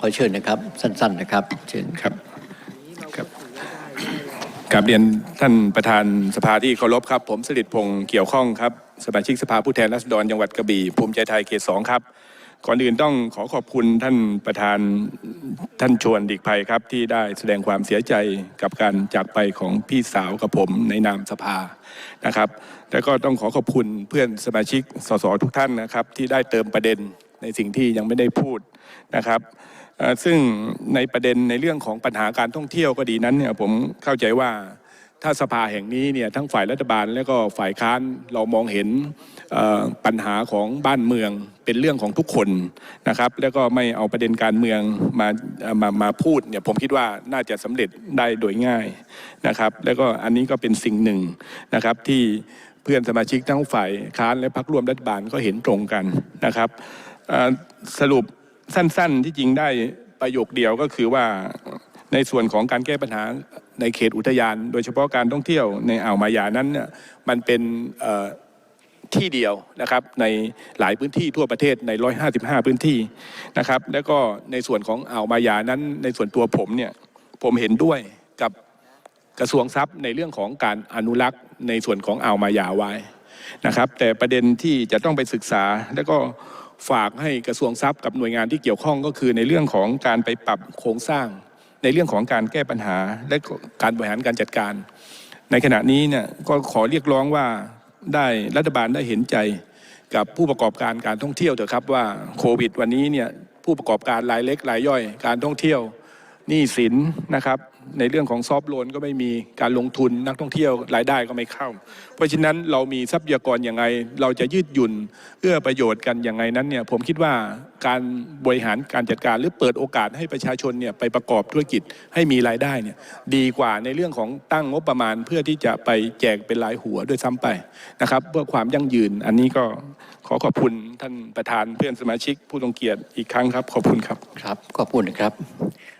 ขอเชิญนะครับ สั้น ๆนะครับ เชิญครับครับกราบเรียนท่านประธานสภาที่เคารพครับ ผมสฤษดิ์พงศ์เกี่ยวข้องครับสมาชิกสภาผู้แทนราษฎรจังหวัดกระบี่ภูมิใจไทยเขตสองครับก่อนอื่นต้องขอขอบคุณท่านประธานท่านชวนดิกภัยครับ ที่ได้แสดงความเสียใจกับการจากไปของพี่สาวกับผมในนามสภานะครับแล้วก็ต้องขอขอบคุณเพื่อนสมาชิกสสทุกท่านนะครับ ที่ได้เติมประเด็นในสิ่งที่ยังไม่ได้พูดนะครับ ซึ่งในประเด็นในเรื่องของปัญหาการท่องเที่ยวก็ดีนั้นเนี่ยผมเข้าใจว่าถ้าสภาแห่งนี้เนี่ยทั้งฝ่ายรัฐบาลและก็ฝ่ายค้านเรามองเห็นปัญหาของบ้านเมืองเป็นเรื่องของทุกคนนะครับ แล้วก็ไม่เอาประเด็นการเมืองมามามาพูดเนี่ยผมคิดว่าน่าจะสำเร็จได้โดยง่ายนะครับ แล้วก็อันนี้ก็เป็นสิ่งหนึ่งนะครับที่เพื่อนสมาชิกทั้งฝ่ายค้านและพรรคร่วมรัฐบาลก็เห็นตรงกันนะครับสรุป สั้น ๆ ที่จริงได้ประโยคเดียวก็คือว่าในส่วนของการแก้ปัญหาในเขตอุทยาน โดยเฉพาะการท่องเที่ยวในอ่าวมายานั้นเนี่ยมันเป็นที่เดียวนะครับในหลายพื้นที่ทั่วประเทศใน 155 พื้นที่นะครับ แล้วก็ในส่วนของอ่าวมายานั้น ในส่วนตัวผมเนี่ยผมเห็นด้วยกับกระทรวงทรัพย์ในเรื่องของการอนุรักษ์ในส่วนของอ่าวมายาไว้นะครับ แต่ประเด็นที่จะต้องไปศึกษาแล้วก็ ฝากให้กระทรวงทรัพย์กับหน่วยงานที่เกี่ยวข้องก็คือ ในเรื่องของการไปปรับโครงสร้าง ในเรื่องของการแก้ปัญหาและการบริหารการจัดการ ในขณะนี้เนี่ยก็ขอเรียกร้องว่าได้รัฐบาลได้เห็นใจกับผู้ประกอบการการท่องเที่ยวเถอะครับว่าโควิด วันนี้เนี่ยผู้ประกอบการรายเล็กรายย่อย การท่องเที่ยวหนี้สินนะครับ ในเรื่องของซอฟต์โลนก็ไม่มีการลงทุนนักท่องเที่ยวรายได้ก็ไม่เข้า เพราะฉะนั้นเรามีทรัพยากรอย่างไรเราจะยืดหยุ่นเอื้อประโยชน์กันอย่างไรนั้นเนี่ยผมคิดว่าการบริหารการจัดการหรือเปิดโอกาสให้ประชาชนเนี่ยไปประกอบธุรกิจให้มีรายได้เนี่ยดีกว่าในเรื่องของตั้งงบประมาณ เพื่อที่จะไปแจกเป็นรายหัวด้วยซ้ำไปนะครับ เพื่อความยั่งยืนอันนี้ก็ขอขอบคุณท่านประธานเพื่อนสมาชิกผู้ทรงเกียรติอีกครั้งครับ ขอบคุณครับครับขอบคุณนะครับ